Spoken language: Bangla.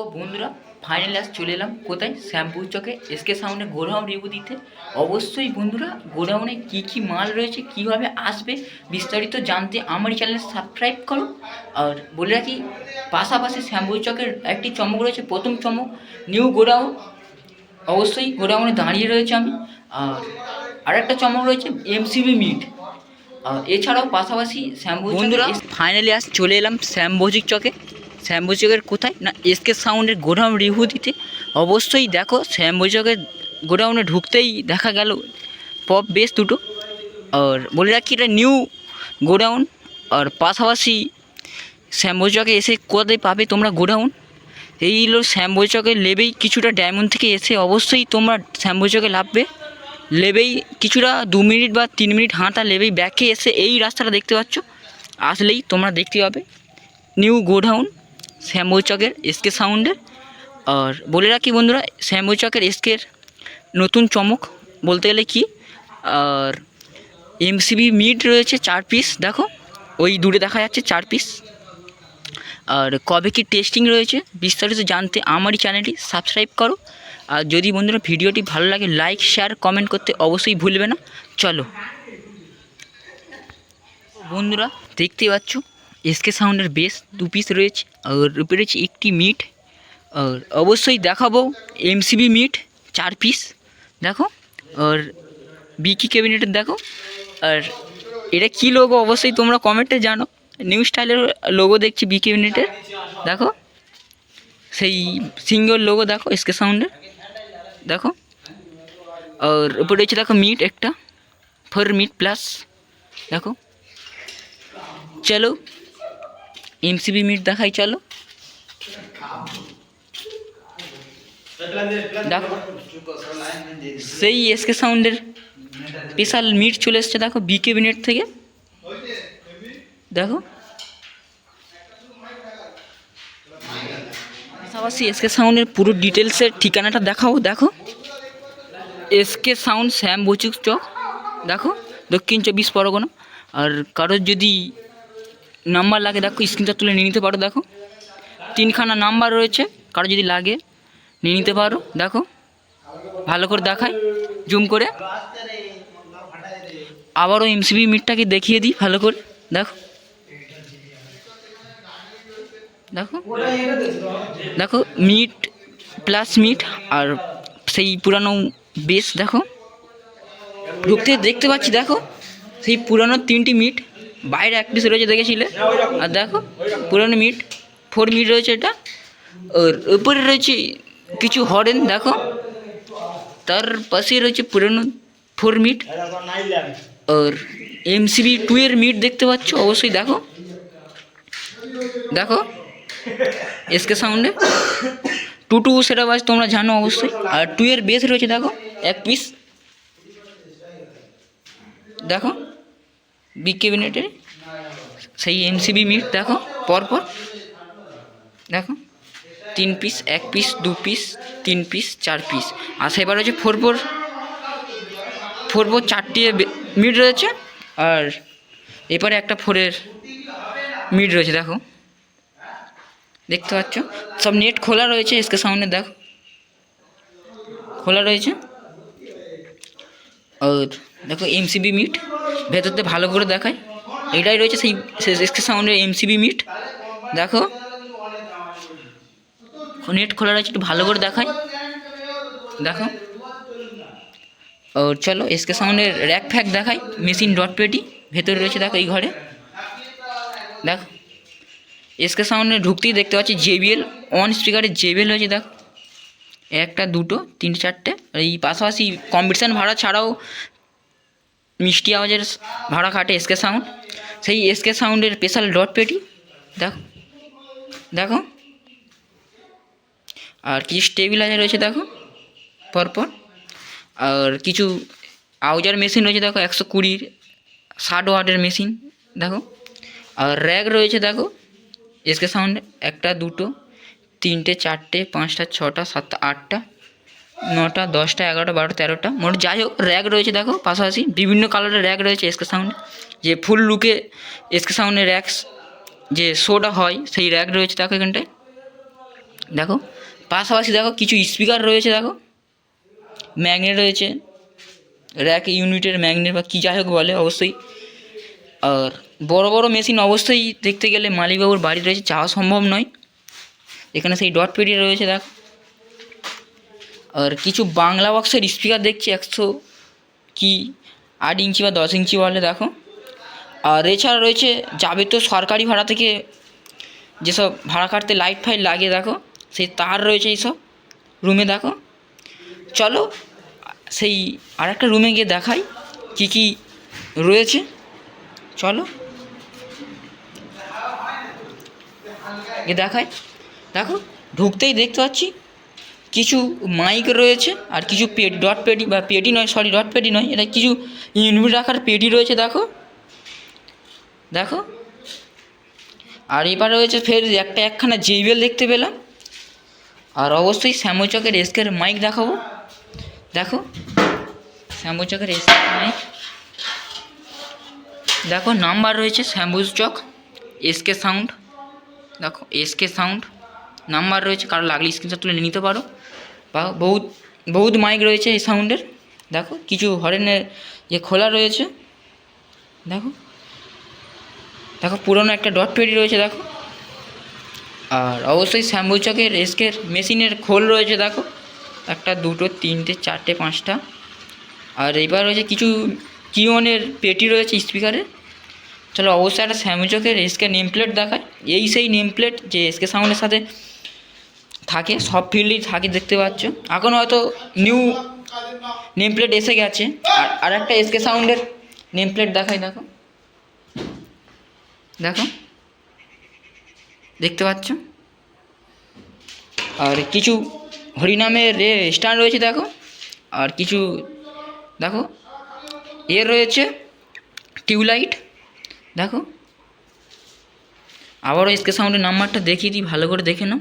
তো বন্ধুরা ফাইনাল আজ চলে এলাম। কোথায়? শ্যাম্পুর চকে। এসকে সাউন্ডে গোডাউন রিভিউ দিতে। অবশ্যই বন্ধুরা গোডাউনে কী কী মাল রয়েছে কীভাবে আসবে বিস্তারিত জানতে আমার চ্যানেল সাবস্ক্রাইব করো। আর বলে রাখি পাশাপাশি শ্যাম্পুর চকের একটি চমক রয়েছে প্রথম চমক নিউ গোডাউন। অবশ্যই গোডাউনে দাঁড়িয়ে রয়েছে আমি। আর আরেকটা চমক রয়েছে এমসিবি মিট আর এছাড়াও পাশাপাশি শ্যাম্পু বন্ধুরা ফাইনালি আজ চলে এলাম শ্যামভোজিক চকে। শ্যামভোজি চকের কোথায়? না, এসকে সাউন্ডের গোডাউন রিভিউ দিতে? অবশ্যই দেখো শ্যামভোজি চকের গোডাউনে ঢুকতেই দেখা গেল পপ বেস দুটো। আর বলে রাখি, এটা নিউ গোডাউন। আর পাশাপাশি শ্যামভোজি এসে কোথায় পাবে তোমরা গোডাউন? এই হলো শ্যামভোজি চকের লেবেই কিছুটা ডায়মন্ড থেকে এসে অবশ্যই তোমরা শ্যামভোজি চকে লাভবে। লেবেই কিছুটা দু মিনিট বা তিন মিনিট হাঁটা লেবেই ব্যাকে এসে এই রাস্তাটা দেখতে পাচ্ছ। আসলেই তোমরা দেখতে পাবে। New godown. শ্যামবই চকের এসকে সাউন্ডের। আর বলে রাখি বন্ধুরা শ্যামবই চকের এসকের নতুন চমক বলতে গেলে কি? আর এমসিবি মিড রয়েছে চার পিস দেখো, ওই দূরে দেখা যাচ্ছে চার পিস আর কবে কি টেস্টিং রয়েছে বিস্তারিত জানতে আমারই চ্যানেলটি সাবস্ক্রাইব করো। আর যদি বন্ধুরা ভিডিওটি ভালো লাগে লাইক শেয়ার কমেন্ট করতে অবশ্যই ভুলবে না। চলো, বন্ধুরা দেখতে পাচ্ছ এসকে সাউন্ডের বেস দু পিস রয়েছে আর উপরে রয়েছে একটি মিট আর অবশ্যই দেখাবো এমসিবি মিট চার পিস দেখো? আর বিকি ক্যাবিনেটের দেখো? আর এটা কী লোগো অবশ্যই তোমরা কমেন্টে জানো। নিউ স্টাইলের লোগো দেখছি বিকি ক্যাবিনেটের দেখো? সেই সিঙ্গল লোগো দেখো এসকে সাউন্ডের দেখো? আর উপরে রয়েছে, দেখো মিট একটা ফোর মিট প্লাস দেখো? চলো এমসিবি মিট দেখাই, চলো। দেখো, সেই এসকে সাউন্ডের স্পেশাল মিট চলে এসছে, দেখো বিকে মিনিট থেকে। দেখো। পাশাপাশি এসকে সাউন্ডের পুরো ডিটেলসের ঠিকানাটা দেখাও, দেখো। এসকে সাউন্ড শ্যাম বচুক চক দেখো, দক্ষিণ চব্বিশ পরগনা। আর কারোর যদি নাম্বার লাগে, দেখো স্ক্রিনটা তুলে নিয়ে নিতে পারো, দেখো। তিনখানা নাম্বার রয়েছে, কারও যদি লাগে, নিয়ে নিতে পারো, দেখো। ভালো করে দেখায় জুম করে। আবারও এমসিবি মিটটাকে দেখিয়ে দিই, ভালো করে, দেখো। দেখো। দেখো মিট প্লাস মিট আর সেই পুরানো বেস দেখো। ঢুকতে দেখতে পাচ্ছি, দেখো। সেই পুরানো তিনটি মিট বাইরে এক পিস রয়েছে, দেখেছিলে? আর দেখো, পুরানো মিট ফোর মিট রয়েছে এটা। আর উপরে রয়েছে কিছু হরেন, দেখো। তার পাশে রয়েছে পুরানো ফোর মিট আর এমসিবি টু এর মিট দেখতে পাচ্ছ, অবশ্যই দেখো। দেখো এসকে সাউন্ডে টু টু সেটা বাজ তোমরা জানো অবশ্যই। আর টু এর বেস রয়েছে, দেখো, এক পিস দেখো। বিগ ক্যাবিনেটের সেই এমসিবি মিট, দেখো, পরপর, দেখো, তিন পিস এক পিস দু পিস তিন পিস চার পিস আর সেবার হচ্ছে ফোর ফোর ফোর ফোর চারটি মিট রয়েছে, আর এবারে একটা ফোরের মিট রয়েছে, দেখো। দেখতে পাচ্ছ? সব নেট খোলা রয়েছে, এসকে সামনে, দেখো। খোলা রয়েছে। আর দেখো এমসিবি মিট ভেতরতে ভালো করে দেখায় এটাই রয়েছে সেই এসকে সাউন্ডের এমসিবি মিট দেখো, নেট খোলা রয়েছে, একটু ভালো করে দেখায় দেখো, ও, চলো এসকে সাউন্ডের র্যাক ফ্যাক দেখাই মেশিন ডট পেটি ভেতরে রয়েছে দেখো এই ঘরে। দেখো এসকে সাউন্ডে ঢুকতেই দেখতে পাচ্ছি জেবিএল অন স্পিকারের জেবিএল রয়েছে, দেখ। একটা, দুটো, তিনটে, চারটে, এই পাশাপাশি কম্পিটিশান ভাড়া ছাড়াও মিষ্টি আওয়াজের ভাড়া খাটে এসকে সাউন্ড সেই এসকে সাউন্ডের স্পেশাল ডট পেটি দেখো। দেখো। আর কিছু স্টেবিলাইজার রয়েছে, দেখো। পরপর। আর কিছু আউজার মেশিন রয়েছে, দেখো। একশো কুড়ির ষাট ওয়াটের মেশিন দেখো। আর র্যাক রয়েছে, দেখো। এসকে সাউন্ড একটা, দুটো, তিনটে, চারটে, পাঁচটা, ছটা, সাতটা, আটটা নটা, দশটা, এগারোটা, বারোটা, তেরোটা। মোট যাই হোক র্যাক রয়েছে দেখো, পাশাপাশি বিভিন্ন কালারের র্যাক রয়েছে এসকে সাউন্ডে। যে ফুল লুকে এসকে সাউন্ডের র্যাক্স যে শোটা হয়, সেই র্যাক রয়েছে দেখো এখানটায়। দেখো, পাশাপাশি দেখো কিছু স্পিকার রয়েছে দেখো। ম্যাগনেট রয়েছে। র্যাক ইউনিটের ম্যাগনেট বা কী যাই হোক বলে অবশ্যই। আর বড় বড় মেশিন অবশ্যই দেখতে গেলে মালিকবাবুর বাড়ি রয়েছে, যাওয়া সম্ভব নয়। এখানে সেই ডট পেরিয়ে রয়েছে দেখ। আর কিছু বাংলা বক্সের স্পিকার দেখছি একশো কি, আট ইঞ্চি বা দশ ইঞ্চি বলে, দেখো। আর এছাড়া রয়েছে যাবে তো সরকারি ভাড়া থেকে যেসব ভাড়া কাটতে লাইট ফাইট লাগে, দেখো। সেই তার রয়েছে এইসব রুমে দেখো। চলো, সেই আরেকটা রুমে গিয়ে দেখাই কি কি রয়েছে। চলো। গিয়ে দেখাই। দেখো, ঢুকতেই দেখতে পাচ্ছি। কিছু মাইক রয়েছে আর কিছু পেট ডট পেডি বা পেটি নয় সরি ডট পেডি নয়, এটা কিছু ইউনিট রাখার পেটি রয়েছে, দেখো। দেখো। আর এবার রয়েছে ফের একটা একখানা জেবিএল দেখতে পেলাম। আর অবশ্যই শ্যামচকের এসকের মাইক দেখাবো। দেখো। শ্যামচকের এসকের মাইক। দেখো, নাম্বার রয়েছে শ্যাম্বুজ চক, এসকে সাউন্ড। দেখো, এসকে সাউন্ড। নাম্বার রয়েছে, কারও লাগলে স্ক্রিনশট তুলে নিতে পারো। বা বহুত বহুত মাইক রয়েছে এই সাউন্ডের দেখো, কিছু হরেনের যে খোলা রয়েছে। দেখো। দেখো, পুরনো একটা ডট পেডি রয়েছে, দেখো। আর অবশ্যই শ্যাম্বু চকের, এসকের মেশিনের খোল রয়েছে, দেখো। একটা, দুটো, তিনটে, চারটে, পাঁচটা। আর এবার রয়েছে কিছু কিওনের পেটি রয়েছে স্পিকারের চলো, অবশ্যই একটা স্যামচকের এসকে নেম প্লেট দেখায় এই সেই নেম প্লেট যে এসকে সাউন্ডের সাথে থাকে, সব ফিল্ডেই থাকে, দেখতে পাচ্ছ। এখন হয়তো নিউ নেম প্লেট এসে গেছে। আর একটা এসকে সাউন্ডের নেম প্লেট দেখাই, দেখো। দেখো। দেখতে পাচ্ছ? আর কিছু হরিনামের এ স্ট্যান্ড রয়েছে, দেখো। আর কিছু, দেখো। এর রয়েছে টিউবলাইট, দেখো। আবারও এসকে সাউন্ডের নাম্বারটা দেখিয়ে দিই, ভালো করে দেখে নাও।